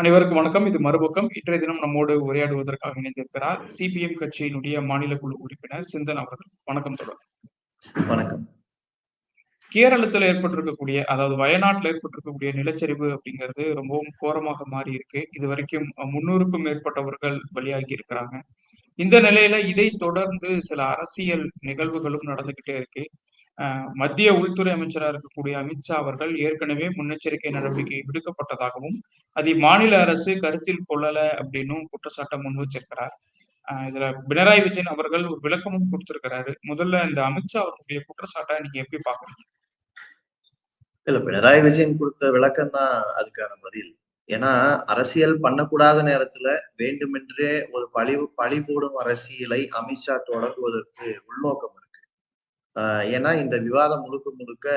அனைவருக்கும் வணக்கம். இது மறுபக்கம். இன்றைய தினம் நம்மோடு உரையாடுவதற்காக இணைந்திருக்கிறார் சிபிஎம் கட்சியினுடைய மாநில குழு உறுப்பினர் சிந்தன் அவர்கள். வணக்கம் தொடர் வணக்கம். கேரளத்தில் ஏற்பட்டிருக்கக்கூடிய அதாவது வயநாட்டில் ஏற்பட்டிருக்கக்கூடிய நிலச்சரிவு அப்படிங்கிறது ரொம்பவும் கோரமாக மாறி இருக்கு இது வரைக்கும் முன்னூறுக்கும் மேற்பட்டவர்கள் பலியாகி இருக்கிறாங்க. இந்த நிலையில இதை தொடர்ந்து சில அரசியல் நிகழ்வுகளும் நடந்துகிட்டே இருக்கு. மத்திய உள்துறை அமைச்சராக இருக்கக்கூடிய அமித்ஷா அவர்கள் ஏற்கனவே முன்னெச்சரிக்கை நடவடிக்கை விடுக்கப்பட்டதாகவும் அதை மாநில அரசு கருத்தில் கொள்ளல அப்படின்னும் குற்றச்சாட்டை முன் வச்சிருக்கிறார். இதுல பினராயி விஜயன் அவர்கள் ஒரு விளக்கமும் கொடுத்திருக்கிறாரு. முதல்ல இந்த அமித்ஷா அவர்களுடைய குற்றச்சாட்டை நீங்க எப்படி பாக்குறீங்க இல்ல பினராயி விஜயன் கொடுத்த விளக்கம் தான் அதுக்கான பதில். ஏன்னா அரசியல் பண்ணக்கூடாத நேரத்துல வேண்டுமென்றே ஒரு பழி பழி போடும் அரசியலை அமித்ஷா தொடங்குவதற்கு உள்நோக்கம் ஏன்னா இந்த விவாதம் முழுக்க முழுக்க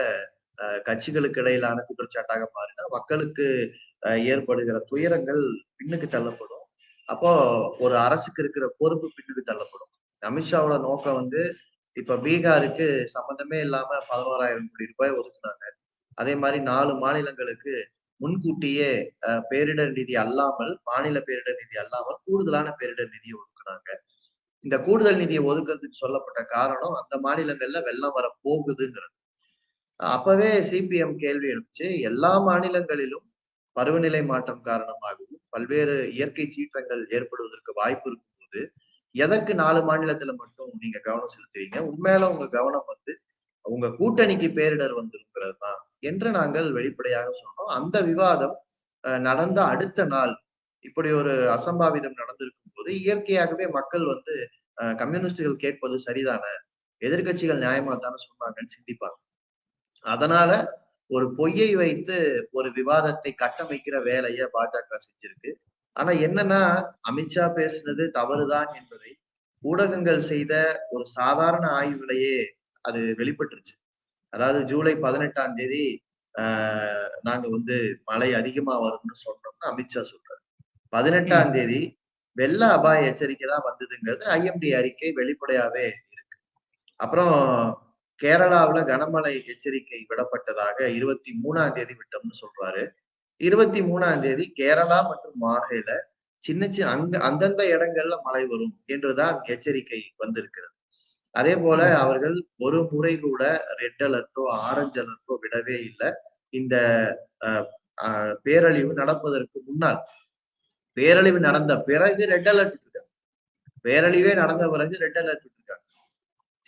கட்சிகளுக்கு இடையிலான குற்றச்சாட்டாக மாறினா மக்களுக்கு ஏற்படுகிற துயரங்கள் பின்னுக்கு தள்ளப்படும். அப்போ ஒரு அரசுக்கு இருக்கிற பொறுப்பு பின்னுக்கு தள்ளப்படும். அமித்ஷாவோட நோக்கம் வந்து இப்ப பீகாருக்கு சம்பந்தமே இல்லாம பதினோராயிரம் கோடி ரூபாய் ஒதுக்குனாங்க. அதே மாதிரி நாலு மாநிலங்களுக்கு முன்கூட்டியே பேரிடர் நிதி அல்லாமல் மாநில பேரிடர் நிதி அல்லாமல் கூடுதலான பேரிடர் நிதியை ஒதுக்குனாங்க. இந்த கூடுதல் நிதியை ஒதுக்கிறதுக்கு சொல்லப்பட்ட காரணம் அந்த மாநிலங்கள்ல வெள்ளம் வர போகுதுங்கிறது அப்பவே சிபிஎம் கேள்வி எழுப்பிச்சு எல்லா மாநிலங்களிலும் பருவநிலை மாற்றம் காரணமாகவும் பல்வேறு இயற்கை சீற்றங்கள் ஏற்படுவதற்கு வாய்ப்பு இருக்கும் போது எதற்கு நாலு மாநிலத்துல மட்டும் நீங்க கவனம் செலுத்துறீங்க? உண்மையில உங்க கவனம் வந்து உங்க கூட்டணிக்கு பேரிடர் வந்திருக்கிறது தான் என்று நாங்கள் வெளிப்படையாக சொன்னோம். அந்த விவாதம் நடந்த அடுத்த நாள் இப்படி ஒரு அசம்பாவிதம் நடந்திருக்கும் போது இயற்கையாகவே மக்கள் வந்து கம்யூனிஸ்டுகள் கேட்பது சரிதான? எதிர்கட்சிகள் நியாயமா தானே சொன்னாங்கன்னு சிந்திப்பாங்க. அதனால ஒரு பொய்யை வைத்து ஒரு விவாதத்தை கட்டமைக்கிற வேலையை பாஜக செஞ்சிருக்கு. ஆனா என்னன்னா அமித்ஷா பேசுனது தவறுதான் என்பதை ஊடகங்கள் செய்த ஒரு சாதாரண ஆய்வுலையே அது வெளிப்பட்டுருச்சு. அதாவது ஜூலை பதினெட்டாம் தேதி ஆஹ் நாங்க வந்து மழை அதிகமா வரும்னு சொன்னோம்னு அமித்ஷா சொல்றாரு. பதினெட்டாம் தேதி வெள்ள அபாய எச்சரிக்கை தான் வந்ததுங்கிறது ஐஎம்டி அறிக்கை வெளிப்படையாவே இருக்கு. அப்புறம் கேரளாவுல கனமழை எச்சரிக்கை விடப்பட்டதாக இருபத்தி மூணாம் தேதி விட்டோம்னு சொல்றாரு. இருபத்தி மூணாம் தேதி கேரளா மற்றும் மாஹேல சின்ன சின்ன அங்க அந்தந்த இடங்கள்ல மழை வரும் என்றுதான் எச்சரிக்கை வந்திருக்கிறது. அதே போல அவர்கள் ஒரு முறை கூட ரெட் அலர்ட்டோ ஆரஞ்சு அலர்ட்டோ விடவே இல்லை. இந்த பேரழிவு நடப்பதற்கு முன்னால் பேரழிவு நடந்த பிறகு ரெட் அலர்ட் விட்டுருக்காங்க பேரழிவே நடந்த பிறகு ரெட் அலர்ட் விட்டுருக்காங்க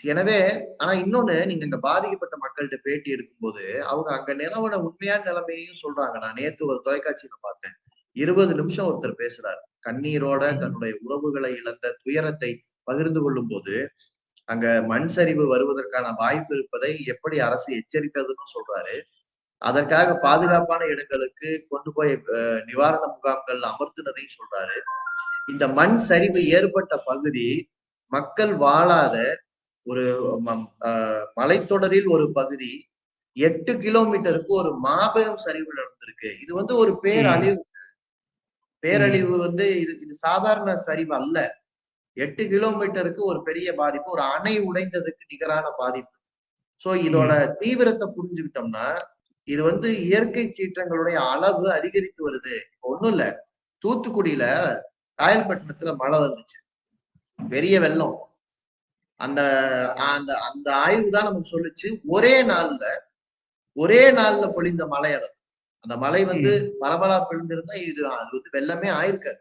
எனவே ஆனா இன்னொன்னு நீங்க இங்க பாதிக்கப்பட்ட மக்கள்கிட்ட பேட்டி எடுக்கும்போது அவங்க அங்க நிலவன உண்மையான நிலைமையையும் சொல்றாங்க நான் நேத்து ஒரு தொலைக்காட்சியில பார்த்தேன். இருபது நிமிஷம் ஒருத்தர் பேசுறாரு. கண்ணீரோட தன்னுடைய உறவுகளை இழந்த துயரத்தை பகிர்ந்து கொள்ளும் போது அங்க மண் சரிவு வருவதற்கான வாய்ப்பு இருப்பதை எப்படி அரசு எச்சரித்ததுன்னு சொல்றாரு. அதற்காக பாதுகாப்பான இடங்களுக்கு கொண்டு போய் நிவாரண முகாம்கள் அமர்த்தினதையும் சொல்றாரு. இந்த மண் சரிவு ஏற்பட்ட பகுதி மக்கள் வாழாத ஒரு மலைத்தொடரில் ஒரு பகுதி எட்டு கிலோமீட்டருக்கு ஒரு மாபெரும் சரிவு நடந்திருக்கு. இது வந்து ஒரு பேரழிவு. பேரழிவு வந்து இது இது சாதாரண சரிவு அல்ல. எட்டு கிலோமீட்டருக்கு ஒரு பெரிய பாதிப்பு ஒரு அணை உடைந்ததுக்கு நிகரான பாதிப்பு. சோ இதோட தீவிரத்தை புரிஞ்சுக்கிட்டோம்னா இது வந்து இயற்கை சீற்றங்களுடைய அளவு அதிகரித்து வருது. இப்ப ஒண்ணும் இல்ல. தூத்துக்குடியில காயல்பட்டினத்துல மழை வந்துச்சு. பெரிய வெள்ளம். அந்த அந்த அந்த ஆய்வு தான் நமக்கு சொல்லுச்சு. ஒரே நாள்ல ஒரே நாள்ல பொழிந்த மழை அளவு அந்த மழை வந்து பரவலா பொழிந்திருந்தா இது அது வந்து வெள்ளமே ஆயிருக்காது.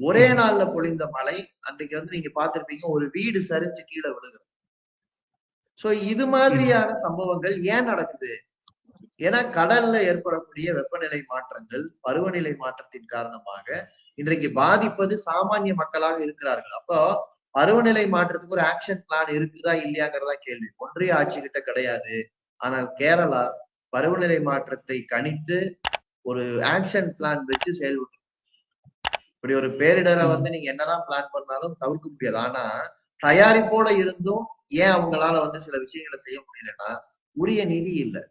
ஒரே நாள்ல பொழிந்த மழை அன்றைக்கு வந்து நீங்க பார்த்திருப்பீங்க ஒரு வீடு சரிஞ்சு கீழே விழுகுது. சோ இது மாதிரியான சம்பவங்கள் ஏன் நடக்குது? ஏன்னா கடல்ல ஏற்படக்கூடிய வெப்பநிலை மாற்றங்கள் பருவநிலை மாற்றத்தின் காரணமாக இன்றைக்கு பாதிப்பது சாமானிய மக்களாக இருக்கிறார்கள். அப்போ பருவநிலை மாற்றத்துக்கு ஒரு ஆக்ஷன் பிளான் இருக்குதா இல்லையாங்கிறதா கேள்வி. ஒன்றிய ஆட்சி கிட்ட கிடையாது. ஆனால் கேரளா பருவநிலை மாற்றத்தை கணித்து ஒரு ஆக்ஷன் பிளான் வச்சு செயல்பட்டு இப்படி ஒரு பேரிடரை வந்து நீங்க என்னதான் பிளான் பண்ணாலும் தவிர்க்க முடியாது. ஆனா தயாரிப்போட இருந்தும் ஏன் அவங்களால வந்து சில விஷயங்களை செய்ய முடியலன்னா உரிய நிதி இல்லை.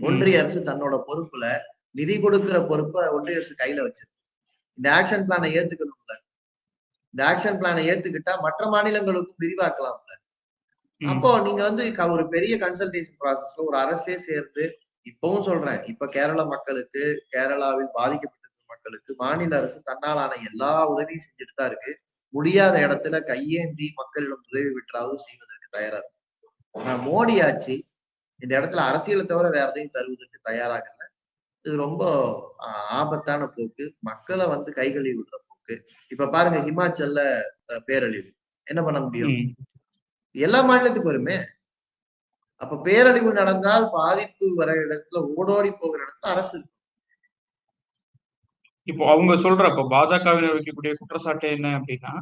ஒன்றிய அரசு தன்னோட பொறுப்புல நிதி கொடுக்கிற பொறுப்பை ஒன்றிய அரசு கையில வச்சிருக்கு. இந்த ஆக்ஷன் பிளானை ஏத்துக்கணும்ல. இந்த ஆக்ஷன் பிளானை ஏத்துக்கிட்டா மற்ற மாநிலங்களுக்கும் விரிவாக்கலாம்ல. அப்போ நீங்க வந்து ஒரு பெரிய கன்சல்டேஷன் ப்ராசஸ்ல ஒரு அரசே சேர்ந்து இப்பவும் சொல்றேன் இப்ப கேரள மக்களுக்கு கேரளாவில் பாதிக்கப்பட்டிருக்கிற மக்களுக்கு மாநில அரசு தன்னாலான எல்லா உதவியும் செஞ்சுட்டு தான் இருக்கு. முடியாத இடத்துல கையேந்தி மக்களிடம் உதவி பெற்றாவது செய்வதற்கு தயாரா இருக்கு. ஆனா மோடி ஆட்சி இந்த இடத்துல அரசியலை தவிர வேற எதையும் தருவதற்கு தயாராக இல்லை இது ரொம்ப ஆபத்தான போக்கு. மக்களை வந்து கைகழுவி விடுற போக்கு. இப்ப பாருங்க ஹிமாச்சல்ல பேரழிவு. என்ன பண்ண முடியும். எல்லா மாநிலத்துக்கும் வருமே. அப்ப பேரழிவு நடந்தால் பாதிப்பு வர இடத்துல ஓடோடி போகிற இடத்துல அரசு. இப்போ அவங்க சொல்ற இப்போ பாஜகவினர் வைக்கக்கூடிய குற்றச்சாட்டு என்ன அப்படின்னா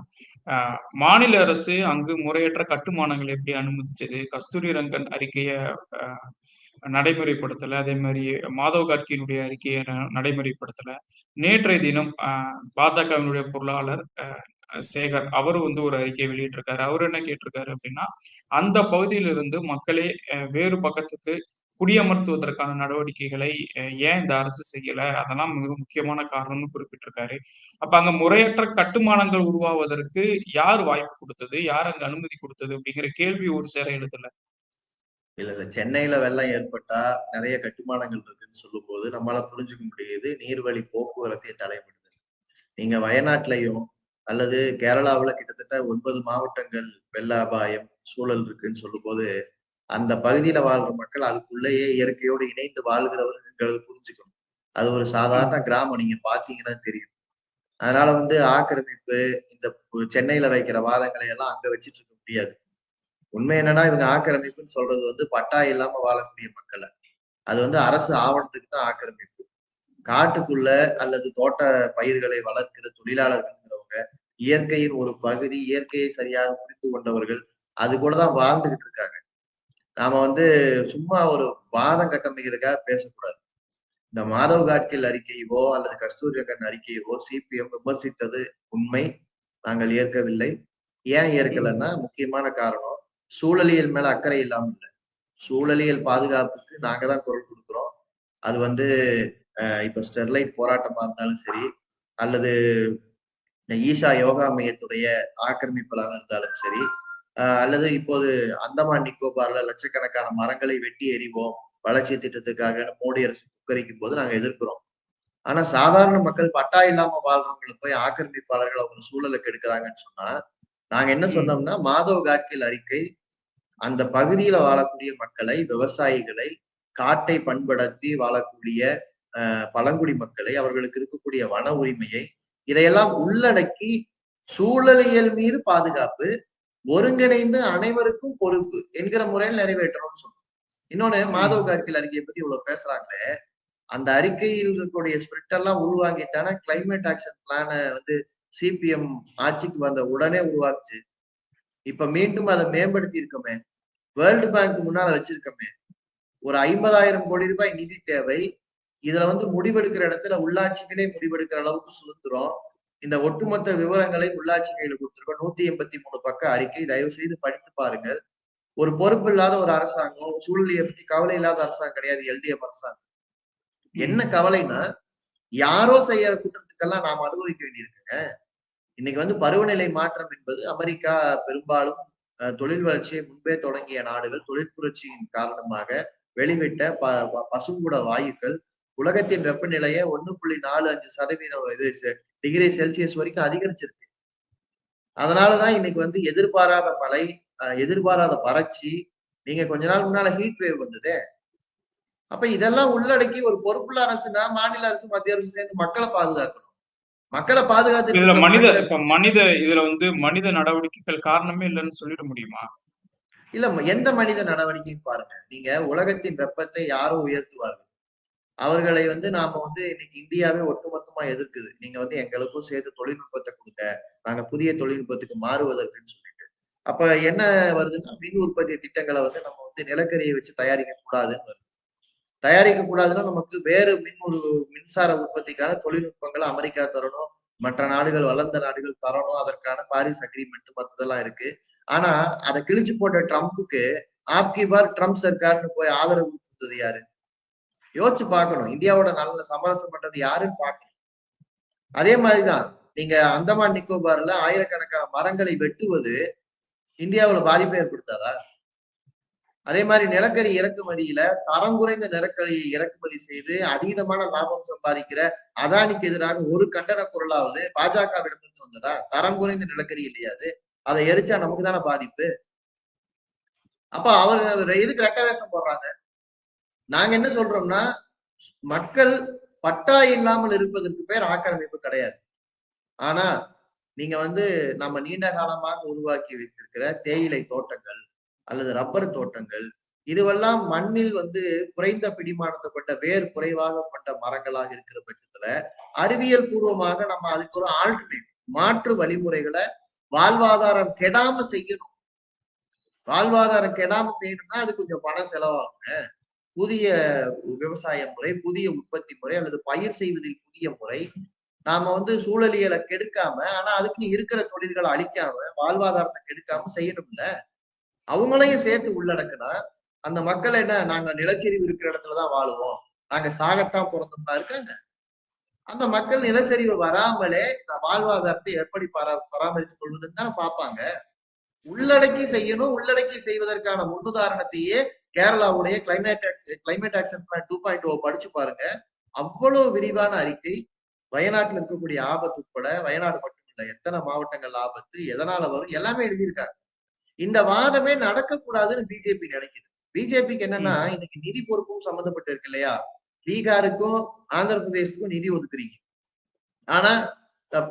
ஆஹ், மாநில அரசு அங்கு முறையற்ற கட்டுமானங்களை எப்படி அனுமதிச்சது கஸ்தூரி ரங்கன் அறிக்கையை ஆஹ், நடைமுறைப்படுத்தல அதே மாதிரி மாதவ் காட்கியினுடைய அறிக்கையை நடைமுறைப்படுத்தல. நேற்றைய தினம் ஆஹ், பாஜகவினுடைய பொருளாளர் சேகர் அவரு வந்து ஒரு அறிக்கையை வெளியிட்டிருக்காரு. அவர் என்ன கேட்டிருக்காரு அப்படின்னா அந்த பகுதியிலிருந்து மக்களே வேறு பக்கத்துக்கு குடியமர்த்துவதற்கான நடவடிக்கைகளை ஏன் இந்த அரசு செய்யல? அதெல்லாம் மிக முக்கியமான காரணம்னு குறிப்பிட்டிருக்காரு. அப்ப அங்க முறையற்ற கட்டுமானங்கள் உருவாவதற்கு யார் வாய்ப்பு கொடுத்தது? யார் அங்க அனுமதி கொடுத்தது? அப்படிங்கிற கேள்வி ஒரு சேர எழுதல. இல்ல இல்ல. சென்னையில வெள்ளம் ஏற்பட்டா நிறைய கட்டுமானங்கள் இருக்குன்னு சொல்லும் போது நம்மளால புரிஞ்சுக்க முடியுது நீர்வழி போக்குவரத்தை தடைபடுது. நீங்க வயநாட்டிலையும் அல்லது கேரளாவுல கிட்டத்தட்ட ஒன்பது மாவட்டங்கள் வெள்ள அபாயம் சூழல் இருக்குன்னு சொல்லும்போது அந்த பகுதியில வாழ்ற மக்கள் அதுக்குள்ளேயே இயற்கையோடு இணைந்து வாழ்கிறவர்கள்ங்கிறது புரிஞ்சுக்கணும். அது ஒரு சாதாரண கிராமம் நீங்க பாத்தீங்கன்னா தெரியும். அதனால வந்து ஆக்கிரமிப்பு இந்த சென்னையில வைக்கிற வாதங்களை எல்லாம் அங்க வச்சிட்டு இருக்க முடியாது. உண்மை என்னன்னா இவங்க ஆக்கிரமிப்புன்னு சொல்றது வந்து பட்டா இல்லாம வாழக்கூடிய மக்களை. அது வந்து அரசு ஆவணத்துக்கு தான் ஆக்கிரமிப்பு. காட்டுக்குள்ள அல்லது தோட்ட பயிர்களை வளர்க்கிற தொழிலாளர்கள்ங்கிறவங்க இயற்கையின் ஒரு பகுதி இயற்கையை சரியாக புரிந்து கொண்டவர்கள் அது கூட தான் வாழ்ந்துகிட்டு இருக்காங்க. நாம வந்து சும்மா ஒரு வாதம் கட்டமைக்கிறதுக்காக பேசக்கூடாது. இந்த மாதவ் காட்கில் அறிக்கையவோ அல்லது கஸ்தூரி ரங்கன் அறிக்கையவோ சிபிஎம் விமர்சித்தது உண்மை. நாங்கள் ஏற்கவில்லை. ஏன் ஏற்கலைன்னா முக்கியமான காரணம் சூழலியல் மேல அக்கறை இல்லாம இல்லை. சூழலியல் பாதுகாப்புக்கு நாங்க தான் குரல் கொடுக்குறோம். அது வந்து இப்ப ஸ்டெர்லைட் போராட்டமா இருந்தாலும் சரி அல்லது இந்த ஈஷா யோகா மையத்துடைய ஆக்கிரமிப்பலாக இருந்தாலும் சரி அல்லது இப்போது அந்தமான் நிக்கோபார்ல லட்சக்கணக்கான மரங்களை வெட்டி எறிவோம் வளர்ச்சி திட்டத்துக்காக மோடி அரசு குக்கரிக்கும் போது நாங்க எதிர்க்கிறோம் ஆனா சாதாரண மக்கள் பட்டா இல்லாம வாழ்றவங்களை போய் ஆக்கிரமிப்பாளர்கள் அவங்க சூழலை கெடுக்கிறாங்கன்னு சொன்னா நாங்க என்ன. சொன்னோம்னா மாதவ் காட்கில் அறிக்கை அந்த பகுதியில வாழக்கூடிய மக்களை விவசாயிகளை காட்டை பண்படுத்தி வாழக்கூடிய பழங்குடி மக்களை அவர்களுக்கு இருக்கக்கூடிய வன உரிமையை இதையெல்லாம் உள்ளடக்கி சூழலியல் மீது பாதுகாப்பு ஒருங்கிணைந்து அனைவருக்கும் பொறுப்பு என்கிற முறையில் நிறைவேற்றணும்னு சொன்னோம். இன்னொன்னு மாதவ் கார்கில் அறிக்கையை பத்தி இவ்வளவு பேசுறாங்களே அந்த அறிக்கையில் இருக்கக்கூடிய ஸ்பிரிட் எல்லாம் உள்வாங்கித்தானே கிளைமேட் ஆக்ஷன் பிளான வந்து சிபிஎம் ஆட்சிக்கு வந்த உடனே உருவாக்குச்சு. இப்ப மீண்டும் அதை மேம்படுத்தி இருக்கோமே. வேர்ல்டு பேங்க் முன்னால வச்சிருக்கோமே. ஒரு ஐம்பதாயிரம் கோடி ரூபாய் நிதி தேவை. இதுல வந்து முடிவெடுக்கிற இடத்துல உள்ளாட்சிகளே முடிவெடுக்கிற அளவுக்கு சுதந்திரம். இந்த ஒட்டுமொத்த விவரங்களை உள்ளாட்சி கையில் கொடுத்துருக்கோம். நூத்தி எண்பத்தி மூணு பக்க அறிக்கை. தயவு செய்து படித்து பாருங்கள். ஒரு பொறுப்பு இல்லாத ஒரு அரசாங்கம் சூழ்நிலையை பத்தி கவலை இல்லாத அரசாங்கம் கிடையாது எல்டிஎஃப் அரசாங்கம். என்ன கவலைன்னா யாரோ செய்யற குற்றத்துக்கெல்லாம் நாம் அனுபவிக்க வேண்டியிருக்குங்க. இன்னைக்கு வந்து பருவநிலை மாற்றம் என்பது அமெரிக்கா பெரும்பாலும் அஹ், தொழில் வளர்ச்சியை முன்பே தொடங்கிய நாடுகள் தொழிற்புரட்சியின் காரணமாக வெளிவிட்ட ப ப- பசுங்குட வாயுக்கள் உலகத்தின் வெப்பநிலையை ஒண்ணு புள்ளி நாலு அஞ்சு சதவீதம் இது டிகிரி செல்சியஸ் வரைக்கும் அதிகரிச்சிருக்கு. அதனாலதான் இன்னைக்கு வந்து எதிர்பாராத மழை எதிர்பாராத வறட்சி நீங்க கொஞ்ச நாள் முன்னால ஹீட் வேவ் வந்ததே. அப்ப இதெல்லாம் உள்ளடக்கி ஒரு பொறுப்புள்ள அரசுனா மாநில அரசு மத்திய அரசு சேர்ந்து மக்களை பாதுகாக்கணும். மக்களை பாதுகாத்து இதுல மனித மனித இதுல வந்து மனித நடவடிக்கைகள் காரணமே இல்லைன்னு சொல்லிட முடியுமா? இல்ல எந்த மனித நடவடிக்கையும் பாருங்க. நீங்க உலகத்தின் வெப்பத்தை யாரோ உயர்த்துவார்கள். அவர்களை வந்து நாம வந்து இன்னைக்கு இந்தியாவே ஒட்டுமொத்தமா எதிர்க்குது. நீங்க வந்து எங்களுக்கும் சேர்த்து தொழில்நுட்பத்தை கொடுங்க. நாங்க புதிய தொழில்நுட்பத்துக்கு மாறுவதற்குன்னு சொல்லிட்டு. அப்ப என்ன வருதுன்னா மின் உற்பத்தி திட்டங்களை வந்து நம்ம வந்து நிலக்கரியை வச்சு தயாரிக்க கூடாதுன்னு வருது. தயாரிக்க கூடாதுன்னா நமக்கு வேறு மின் ஒரு மின்சார உற்பத்திக்கான தொழில்நுட்பங்களை அமெரிக்கா தரணும். மற்ற நாடுகள் வளர்ந்த நாடுகள் தரணும். அதற்கான பாரிஸ் அக்ரிமெண்ட் மற்றதெல்லாம் இருக்கு. ஆனா அதை கிழிச்சு போட்ட ட்ரம்ப்புக்கு ஆப்கி பார் ட்ரம்ப் சர்க்கார்னு போய் ஆதரவு கொடுத்தது யாரு? யோசிச்சு பார்க்கணும். இந்தியாவோட நல்ல சமரசம் பண்றது யாருன்னு பார்க்கணும். அதே மாதிரிதான் நீங்க அந்தமான் நிக்கோபார்ல ஆயிரக்கணக்கான மரங்களை வெட்டுவது இந்தியாவுல பாதிப்பை ஏற்படுத்தாதா? அதே மாதிரி நிலக்கரி இறக்குமதியில தரம் குறைந்த நிலக்கரியை இறக்குமதி செய்து அதீதமான லாபம் சம்பாதிக்கிற அதானிக்கு எதிராக ஒரு கண்டன குரலாவது பாஜகவிடமிருந்து வந்ததா? தரம் குறைந்த நிலக்கரி இல்லையாது அதை? எரிச்சா நமக்கு தானே பாதிப்பு? அப்ப அவர் அவர் எதுக்கு ரெட்ட வேஷம் போடுறாங்க? நாங்க என்ன சொல்றோம்னா மக்கள் பட்டா இல்லாமல் இருப்பதற்கு பேர் ஆக்கிரமிப்பு கிடையாது. ஆனா நீங்க வந்து நம்ம நீண்ட காலமாக உருவாக்கி வைத்திருக்கிற தேயிலை தோட்டங்கள் அல்லது ரப்பர் தோட்டங்கள் இதுவெல்லாம் மண்ணில் வந்து குறைந்த பிடிமானத்தப்பட்ட வேர் குறைவாக கொண்ட மரங்களாக இருக்கிற பட்சத்துல அறிவியல் பூர்வமாக நம்ம அதுக்கு ஒரு ஆல்டர்னேட் மாற்று வழிமுறைகளை வாழ்வாதாரம் கெடாம செய்யணும். வாழ்வாதாரம் கெடாம செய்யணும்னா அது கொஞ்சம் பணம் செலவாகுங்க. புதிய விவசாய முறை புதிய உற்பத்தி முறை அல்லது பயிர் செய்வதில் புதிய முறை. நாம வந்து சூழலியலை கெடுக்காம ஆனா அதுக்கு இருக்கிற தொழில்களை அழிக்காம வாழ்வாதாரத்தை கெடுக்காம செய்யணும்ல. அவங்களையும் சேர்த்து உள்ளடக்குனா அந்த மக்கள் என்ன நாங்க நிலச்சரிவு இருக்கிற இடத்துலதான் வாழுவோம். நாங்க சாகத்தான் பிறந்தோம்னா இருக்காங்க. அந்த மக்கள் நிலச்சரிவு வராமலே இந்த வாழ்வாதாரத்தை எப்படி பரா பராமரித்துக் கொள்வதுன்னு தானே பார்ப்பாங்க. உள்ளடக்கி செய்யணும் உள்ளடக்கி செய்வதற்கான முன்னுதாரணத்தையே கேரளாவுடைய climate climate action plan two point O படிச்சு பாருங்க. அவ்வளவு விரிவான அறிக்கை. வயநாட்டில் இருக்கக்கூடிய ஆபத்து உட்பட வயநாடு மட்டும் இல்ல எத்தனை மாவட்டங்கள் ஆபத்து எதனால வரும் எல்லாமே எழுதியிருக்காங்க. இந்த வாதமே நடக்கக்கூடாதுன்னு பிஜேபி நினைக்குது. பிஜேபிக்கு என்னன்னா இன்னைக்கு நிதி பொறுப்பும் சம்பந்தப்பட்டு இருக்கு இல்லையா? பீகாருக்கும் ஆந்திர பிரதேசத்துக்கும் நிதி ஒதுக்குறீங்க. ஆனா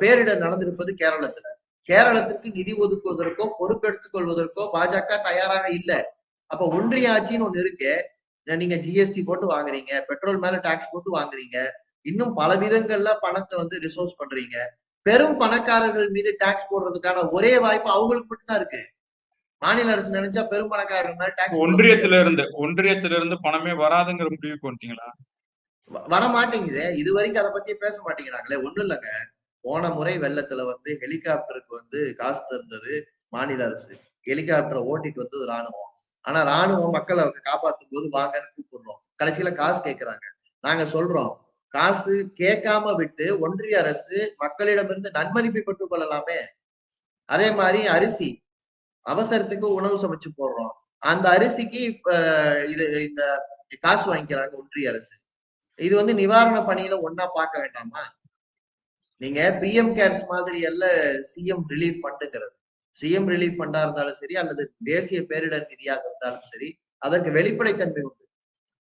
பேரிடர் நடந்திருப்பது கேரளத்துல. கேரளத்திற்கு நிதி ஒதுக்குவதற்கோ பொறுப்பெடுத்துக் கொள்வதற்கோ பாஜக தயாராக இல்லை. அப்ப ஒன்றிய ஆட்சின்னு ஒண்ணு இருக்கு. நீங்க ஜிஎஸ்டி போட்டு வாங்குறீங்க பெட்ரோல் மேல டாக்ஸ் போட்டு வாங்குறீங்க இன்னும் பல விதங்கள்ல பணத்தை வந்து ரிசோர்ஸ் பண்றீங்க. பெரும் பணக்காரர்கள் மீது டாக்ஸ் போடுறதுக்கான ஒரே வாய்ப்பு அவங்களுக்கு மட்டும்தான் இருக்கு. மாநில அரசு நினைச்சா பெரும் பணக்காரர்கள் மேல டாக்ஸ் ஒன்றியத்துல இருந்து ஒன்றியத்துல இருந்து பணமே வராதுங்கிற முடிவுக்கு வந்துட்டீங்களா? வர மாட்டேங்குது. இது வரைக்கும் அதை பத்தி பேச மாட்டேங்கிறாங்களே. ஒண்ணும் இல்லைங்க. போன முறை வெள்ளத்துல வந்து ஹெலிகாப்டருக்கு வந்து காசு தந்தது மாநில அரசு. ஹெலிகாப்டரை ஓட்டிட்டு வந்தது ராணுவம். ஆனா ராணுவம் மக்களை காப்பாத்தும் போது வாங்கன்னு கூப்பிடுறோம். கடைசியில காசு கேட்கிறாங்க நாங்க சொல்றோம். காசு கேட்காம விட்டு ஒன்றிய அரசு மக்களிடமிருந்து நன்மதிப்பை பெற்றுக் கொள்ளலாமே. அதே மாதிரி அரிசி. அவசரத்துக்கு உணவு சமைச்சு போடுறோம். அந்த அரிசிக்கு இது இந்த காசு வாங்கிக்கிறாங்க ஒன்றிய அரசு. இது வந்து நிவாரண பணியில ஒன்னா பார்க்க வேண்டாமா? நீங்க பிஎம் கேர்ஸ் மாதிரி அல்ல சிஎம் ரிலீஃப் ஃபண்டுங்கிறது. சிஎம் ரிலீஃப் ஃபண்டா இருந்தாலும் சரி அல்லது தேசிய பேரிடர் நிதியாக இருந்தாலும் சரி அதற்கு வெளிப்படைத்தன்மை உண்டு.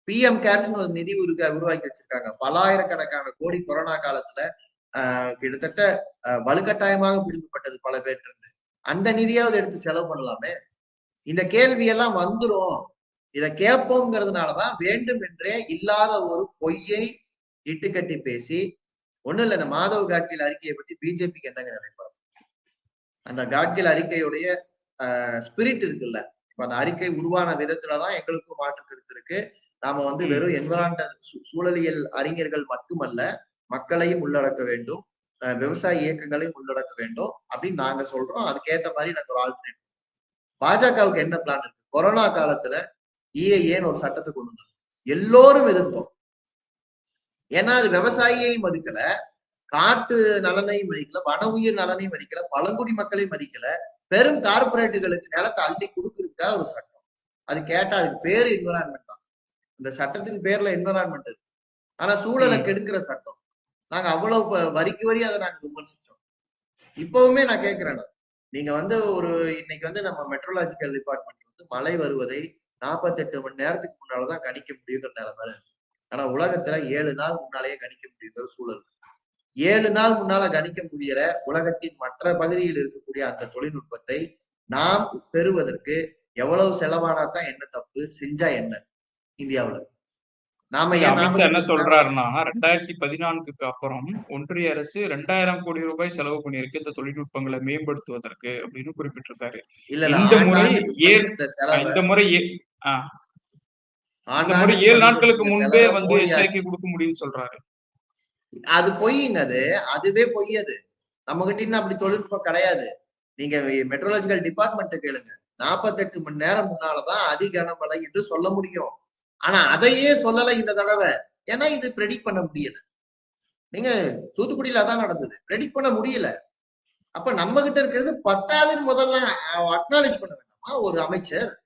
பிஎம் கேர்ஸ்னு ஒரு நிதி உருக உருவாக்கி வச்சிருக்காங்க. பலாயிரக்கணக்கான கோடி கொரோனா காலத்துல ஆஹ் கிட்டத்தட்ட வலுக்கட்டாயமாக பிடிக்கப்பட்டது பல பேர் இருந்து. அந்த நிதியாவது எடுத்து செலவு பண்ணலாமே? இந்த கேள்வி எல்லாம் வந்துரும். இதை கேட்போங்கிறதுனாலதான் வேண்டும் என்றே இல்லாத ஒரு பொய்யை இட்டுக்கட்டி பேசி ஒண்ணும் இல்ல இந்த மாதவ் காட்கில் அறிக்கையை பத்தி பிஜேபிக்கு என்னங்க நினைப்பாங்க? அந்த காட்கில் அறிக்கையுடைய ஸ்பிரிட் இருக்குல்ல. இப்ப அந்த அறிக்கை உருவான விதத்துலதான் எங்களுக்கும் மாற்று கருத்து இருக்கு. நாம வந்து வெறும் என்வரான்மெண்டல் சூழலியல் அறிஞர்கள் மட்டுமல்ல மக்களையும் உள்ளடக்க வேண்டும். விவசாய இயக்கங்களையும் உள்ளடக்க வேண்டும் அப்படின்னு நாங்க சொல்றோம். அதுக்கேத்த மாதிரி நாங்க ஒரு ஆல்டர்னேட் பாஜகவுக்கு என்ன பிளான் இருக்கு? கொரோனா காலத்துல இஏஏன்னு ஒரு சட்டத்தை கொண்டு வந்தோம் எல்லோரும் எதிர்த்தோம். ஏன்னா அது விவசாயியை மதிக்கல. காட்டு நலனையும் மதிக்கல வன உயிர் நலனையும் மதிக்கல பழங்குடி மக்களையும் மதிக்கல பெரும் கார்பரேட்டுகளுக்கு நிலத்தை அள்ளி கொடுக்கறதுக்காக ஒரு சட்டம். அது கேட்டா அதுக்கு பேரு என்வரான்மெண்ட் தான். இந்த சட்டத்தின் பேர்ல என்வரான்மெண்ட் இருக்கு ஆனா சூழலை கெடுக்கிற சட்டம். நாங்க அவ்வளவு வரிக்கு வரி அதை நாங்க விமர்சிச்சோம். இப்பவுமே நான் கேட்கிறேன் நீங்க வந்து ஒரு இன்னைக்கு வந்து நம்ம மெட்ரோலாஜிக்கல் டிபார்ட்மெண்ட் வந்து மழை வருவதை நாற்பத்தெட்டு மணி நேரத்துக்கு முன்னாலதான் கணிக்க முடியுங்கிற நிலைமையில ஆனா உலகத்துல ஏழு நாள் முன்னாலேயே கணிக்க முடியுங்கிற சூழல் ஏழு நாள் முன்னால கணிக்க முடியற உலகத்தின் மற்ற பகுதியில் இருக்கக்கூடிய அந்த தொழில்நுட்பத்தை நாம் பெறுவதற்கு எவ்வளவு செலவானா தான் என்ன தப்பு செஞ்சா என்ன இந்தியாவுல? நாம என்ன சொல்றாருன்னா ரெண்டாயிரத்தி பதினான்குக்கு அப்புறம் ஒன்றிய அரசு ரெண்டாயிரம் கோடி ரூபாய் செலவு பண்ணியிருக்கு இந்த தொழில்நுட்பங்களை மேம்படுத்துவதற்கு அப்படின்னு குறிப்பிட்டிருக்காரு. இல்ல இந்த முறை இந்த முறை இந்த முறை ஏழு நாட்களுக்கு முன்பே வந்து எச்சரிக்கை கொடுக்க முடியும்னு சொல்றாரு. அது பொய்யுங்க அது அதுவே பொய் அது நம்ம கிட்ட இன்னும் அப்படி தொழில்நுட்பம் கிடையாது. நீங்க மெட்ரோலஜிக்கல் டிபார்ட்மெண்ட் கேளுங்க. நாற்பத்தெட்டு மணி நேரம் முன்னாலதான் அதி கனமழை என்று சொல்ல முடியும். ஆனா அதையே சொல்லலை இந்த தடவை. ஏன்னா இது ப்ரெடிக்ட் பண்ண முடியல. நீங்க தூத்துக்குடியில அதான் நடந்தது. ப்ரெடிக்ட் பண்ண முடியல. அப்ப நம்ம கிட்ட இருக்கிறது பத்தாவது முதல்ல அக்னாலேஜ் பண்ண வேண்டாமா? ஒரு அமைச்சர்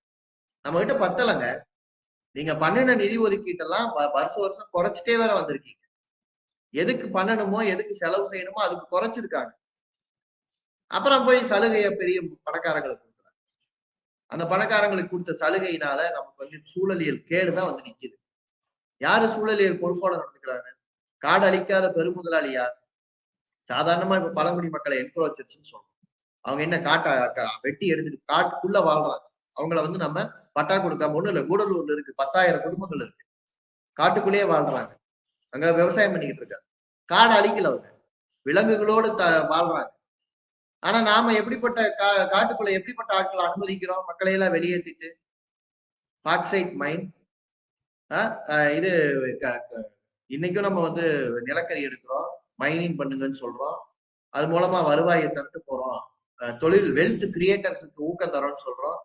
நம்ம கிட்ட பத்தலைங்க. நீங்க பண்ணின நிதி ஒதுக்கீட்டெல்லாம் வ- வருஷம் வருஷம் குறைச்சிட்டே வேற வந்திருக்கீங்க. எதுக்கு பண்ணணுமோ எதுக்கு செலவு செய்யணுமோ அதுக்கு குறைச்சிருக்காங்க. அப்புறம் போய் சலுகையை பெரிய பணக்காரங்களுக்கு கொடுக்குறாங்க. அந்த பணக்காரங்களுக்கு கொடுத்த சலுகையினால நமக்கு வந்து சூழலியல் கேடு தான் வந்து நிக்குது. யாரு சூழலியல் பொறுப்போட நடந்துக்கிறாங்க காடு அழிக்காத பெருமுதலாளி யார்? சாதாரணமா இப்ப பழங்குடி மக்களை என்க்ரோச்சர்ஸ்ன்னு சொல்றோம். அவங்க என்ன காட்டை வெட்டி எடுத்துட்டு காட்டுக்குள்ள வாழ்றாங்க. அவங்கள வந்து நம்ம பட்டா கொடுக்காம ஒண்ணு இல்ல. கூடலூர்ல இருக்கு. பத்தாயிரம் குடும்பங்கள் இருக்கு. காட்டுக்குள்ளேயே வாழ்றாங்க. அங்க விவசாயம் பண்ணிக்கிட்டு இருக்காங்க. காடு அழிக்கல அவங்க. விலங்குகளோடு த வாழ்றாங்க. ஆனா நாம எப்படிப்பட்ட கா காட்டுக்குள்ள எப்படிப்பட்ட ஆட்களை அனுமதிக்கிறோம்? மக்களை எல்லாம் வெளியேற்றிட்டு பாக்சைட் மைண்ட் இது க- இன்னைக்கும் நம்ம வந்து நிலக்கரி எடுக்கிறோம். மைனிங் பண்ணுங்கன்னு சொல்றோம். அது மூலமா வருவாயை தரட்டு போறோம். தொழில் வெல்த் கிரியேட்டர்ஸுக்கு ஊக்கம் தரோம்னு சொல்றோம்.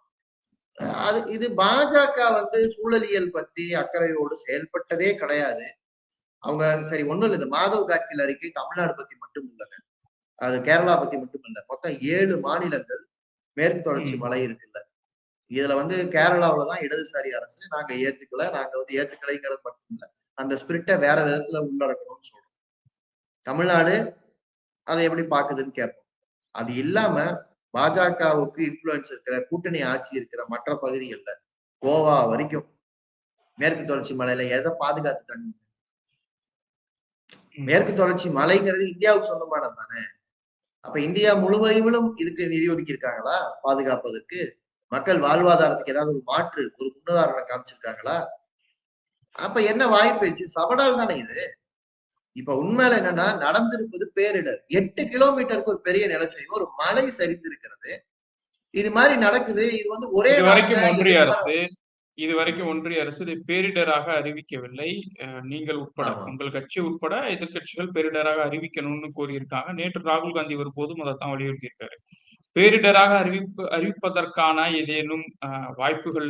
அது இது பாஜக வந்து சூழலியல் பத்தி அக்கறையோடு செயல்பட்டதே கிடையாது. அவங்க சரி ஒண்ணும் இல்லை. இந்த மாதவ் காட்கில் அறிக்கை தமிழ்நாடு பத்தி மட்டும் இல்லைங்க அது கேரளா பத்தி மட்டும் இல்ல. மொத்தம் ஏழு மாநிலங்கள் மேற்கு தொடர்ச்சி. மலை இருக்குல்ல. இதுல வந்து கேரளாவுல தான் இடதுசாரி அரசு நாங்க ஏத்துக்கல. நாங்க வந்து ஏத்துக்கலைங்கிறது மட்டும் இல்ல. அந்த ஸ்பிரிட்டை வேற விதத்துல உள்ளடக்கணும்னு சொல்றோம். தமிழ்நாடு அதை எப்படி பாக்குதுன்னு கேட்போம். அது இல்லாம பாஜகவுக்கு இன்ஃபுளுன்ஸ் இருக்கிற கூட்டணி ஆட்சி இருக்கிற மற்ற பகுதிகள்ல கோவா வரைக்கும் மேற்கு தொடர்ச்சி மலையில எதை பாதுகாத்துட்டாங்க. மேற்கு தொடர்ச்சி மலைங்கிறது இந்தியாவுக்கு சொந்தமானது தானே? அப்ப இந்தியா முழுவதிலும் இதுக்கு நிதி ஒதுக்கி இருக்காங்களா பாதுகாப்பதற்கு? மக்கள் வாழ்வாதாரத்துக்கு ஏதாவது ஒரு மாற்று ஒரு முன்னுதாரணம் காமிச்சிருக்காங்களா? அப்ப என்ன வாய்ப்பு சவடால் தானே இது. இப்ப உண்மையில என்னன்னா நடந்திருப்பது பேரிடர். எட்டு கிலோமீட்டருக்கு ஒரு பெரிய நிலச்சரிவு ஒரு மலை சரிந்திருக்கிறது. இது மாதிரி நடக்குது. இது வந்து ஒரே வரைக்கும் ஒன்றிய அரசு இது வரைக்கும் ஒன்றிய அரசு இதை பேரிடராக அறிவிக்கவில்லை. நீங்கள் உட்பட. உங்கள் கட்சி உட்பட எதிர்க்கட்சிகள் பேரிடராக அறிவிக்கணும்னு கோரியிருக்காங்க. நேற்று ராகுல் காந்தி வரும்போதும் அதைத்தான் வலியுறுத்தியிருக்காரு. பேரிடராக அறிவிப்பு அறிவிப்பதற்கான ஏதேனும் வாய்ப்புகள்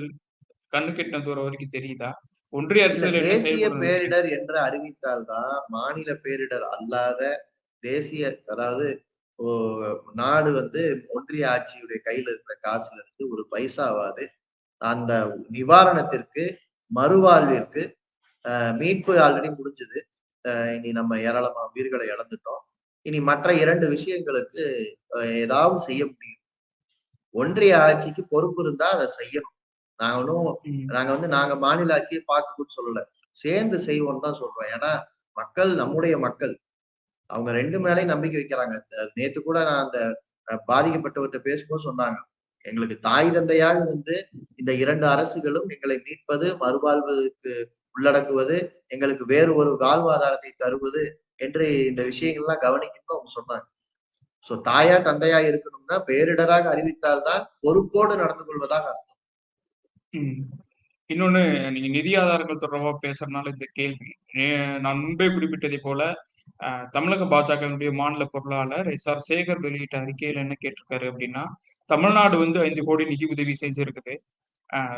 கண்ணு கெட்டின தூரம் வரைக்கும் தெரியுதா? ஒன்றிய அரசு தேசிய பேரிடர் என்று அறிவித்தால்தான் மாநில பேரிடர் அல்லாத தேசிய அதாவது நாடு வந்து ஒன்றிய ஆட்சியுடைய கையில இருக்கிற காசுல இருந்து ஒரு பைசாவாது அந்த நிவாரணத்திற்கு மறுவாழ்விற்கு மீட்பு ஆல்ரெடி முடிஞ்சது. அஹ், இனி நம்ம ஏராளமான உயிர்களை இழந்துட்டோம். இனி மற்ற இரண்டு விஷயங்களுக்கு ஏதாவது செய்ய முடியும். ஒன்றிய ஆட்சிக்கு பொறுப்பு இருந்தா அதை செய்யணும். நான் ஒன்றும் ம். நாங்க வந்து நாங்க மாநில ஆட்சியை பார்க்கணும்னு சொல்லல. சேர்ந்து செய்வோம் தான் சொல்றோம். ஏன்னா மக்கள் நம்முடைய மக்கள் அவங்க ரெண்டு மேலேயும் நம்பிக்கை வைக்கிறாங்க. நேத்து கூட நான் அந்த பாதிக்கப்பட்டவர்கிட்ட பேசும்போது சொன்னாங்க. எங்களுக்கு தாய் தந்தையாக இருந்து இந்த இரண்டு அரசுகளும் எங்களை மீட்பது மறுவாழ்வுக்கு உள்ளடக்குவது எங்களுக்கு வேறு ஒரு வாழ்வாதாரத்தை தருவது என்று இந்த விஷயங்கள்லாம் கவனிக்கணும்னு அவங்க சொன்னாங்க. சோ தாயா தந்தையா இருக்கணும்னா பேரிடராக அறிவித்தால்தான் பொறுப்போடு நடந்து கொள்வதாக அர்த்தம். இன்னொன்னு நீங்க நிதி ஆதாரங்கள் தொடர்பா பேசுறதுனால இந்த கேள்வி. நான் முன்பே குறிப்பிட்டதை போல தமிழக பாஜகவினுடைய மாநில பொருளாளர் எஸ் ஆர் சேகர் வெளியிட்ட அறிக்கையில என்ன கேட்டிருக்காரு அப்படின்னா தமிழ்நாடு வந்து ஐந்து கோடி நிதி உதவி செஞ்சிருக்குது.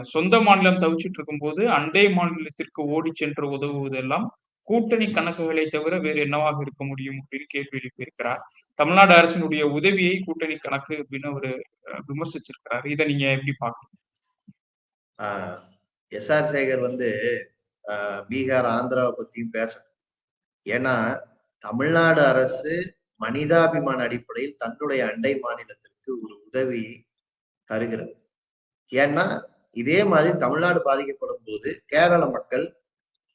சொந்த மாநிலம் தவிச்சிட்டு இருக்கும்போது அண்டை மாநிலத்திற்கு ஓடி சென்று உதவுவதெல்லாம் கூட்டணி கணக்குகளை தவிர வேறு என்னவாக இருக்க முடியும் அப்படின்னு கேள்வி எழுப்பியிருக்கிறார். தமிழ்நாடு அரசினுடைய உதவியை கூட்டணி கணக்கு அப்படின்னு ஒரு விமர்சிச்சிருக்கிறார். இதை நீங்க எப்படி பாக்குறீங்க ஆஹ் எஸ் ஆர் சேகர் வந்து ஆஹ் பீகார் ஆந்திராவை பத்தியும் பேச ஏன்னா தமிழ்நாடு அரசு மனிதாபிமான அடிப்படையில் தன்னுடைய அண்டை மாநிலத்திற்கு ஒரு உதவியை தருகிறது. ஏன்னா இதே மாதிரி தமிழ்நாடு பாதிக்கப்படும் போது கேரள மக்கள்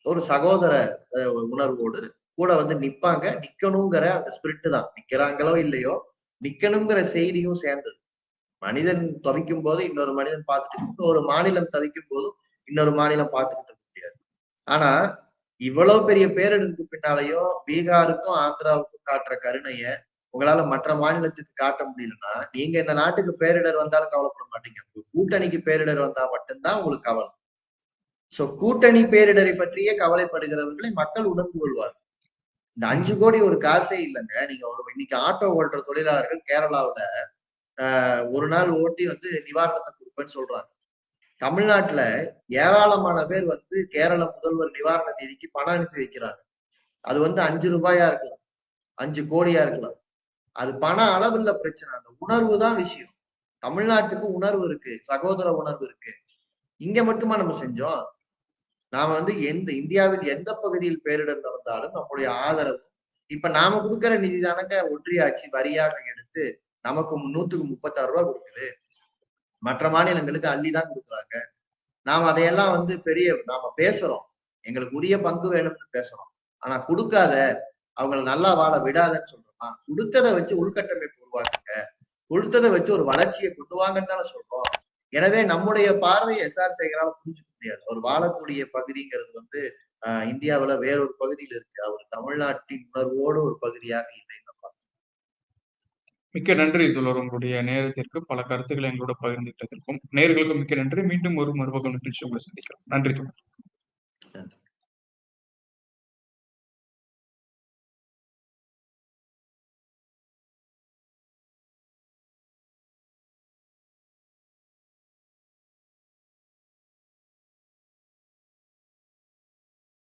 ஒரு சகோதர உணர்வோடு கூட வந்து நிப்பாங்க. நிக்கணுங்கிற அந்த ஸ்பிரிட் தான். நிக்கிறாங்களோ இல்லையோ நிக்கணுங்கிற செய்தியும் சேர்ந்தது. மனிதன் தவிக்கும் போது இன்னொரு மனிதன் பார்த்துட்டு இன்னொரு மாநிலம் தவிக்கும் போதும் இன்னொரு மாநிலம் பார்த்துக்கிட்டு இருக்க முடியாது. ஆனா இவ்வளவு பெரிய பேரிடருக்கு பின்னாலையும் பீகாருக்கும் ஆந்திராவுக்கும் காட்டுற கருணைய உங்களால மற்ற மாநிலத்துக்கு காட்ட முடியலன்னா நீங்க இந்த நாட்டுக்கு பேரிடர் வந்தாலும் கவலைப்பட மாட்டீங்க. உங்க கூட்டணிக்கு பேரிடர் வந்தா மட்டும்தான் உங்களுக்கு கவலை. சோ கூட்டணி பேரிடரை பற்றியே கவலைப்படுகிறவர்களை மக்கள் உணர்ந்து கொள்வார் இந்த அஞ்சு கோடி ஒரு காசே இல்லைங்க. நீங்க ஒரு- இன்னைக்கு ஆட்டோ ஓட்டுற தொழிலாளர்கள் கேரளாவில ஆஹ், ஒரு நாள் ஓட்டி வந்து நிவாரணத்தை கொடுப்பேன்னு சொல்றாங்க. தமிழ்நாட்டுல ஏராளமான பேர் வந்து கேரள முதல்வர் நிவாரண நிதிக்கு பணம் அனுப்பி வைக்கிறாங்க. அது வந்து அஞ்சு ரூபாயா இருக்கலாம். அஞ்சு கோடியா இருக்கலாம். அது பண அளவுல பிரச்சனை. அந்த உணர்வு தான் விஷயம். தமிழ்நாட்டுக்கு உணர்வு இருக்கு. சகோதர உணர்வு இருக்கு. இங்க மட்டுமா நம்ம செஞ்சோம்? நாம வந்து எந்த இந்தியாவில் எந்த பகுதியில் பேரிடர் நடந்தாலும் நம்முடைய ஆதரவு இப்ப நாம கொடுக்குற நிதி தானங்க ஒன்றிய ஆட்சி வரியாக எடுத்து நமக்கு நூத்துக்கு முப்பத்தாறு ரூபா கொடுக்குது. மற்ற மாநிலங்களுக்கு அள்ளிதான் கொடுக்குறாங்க. நாம அதையெல்லாம் வந்து பெரிய நாம பேசுறோம். எங்களுக்கு உரிய பங்கு வேணும்னு பேசுறோம். ஆனா கொடுக்காத அவங்களை நல்லா வாழ விடாதன்னு சொல்றோமா? கொடுத்ததை வச்சு உள்கட்டமைப்பு உருவாக்குங்க. கொடுத்ததை வச்சு ஒரு வளர்ச்சியை கொண்டு வாங்கன்னு தானே சொல்றோம். எனவே நம்முடைய பார்வை எஸ்ஆர் சேகரால புரிஞ்சுக்க முடியாது. அவர் வாழக்கூடிய பகுதிங்கிறது வந்து ஆஹ் இந்தியாவுல வேறொரு பகுதியில் இருக்கு. அவர் தமிழ்நாட்டின் உணர்வோடு ஒரு பகுதியாக இல்லை. மிக்க நன்றி துளர் உங்களுடைய நேரத்திற்கு பல கருத்துக்களை எங்களோட பகிர்ந்துட்டதற்கும் நேர்களுக்கு மிக்க நன்றி. மீண்டும் ஒரு மறுபக்கம் நிகழ்ச்சி உங்களை சந்திக்கிறோம். நன்றி துளர்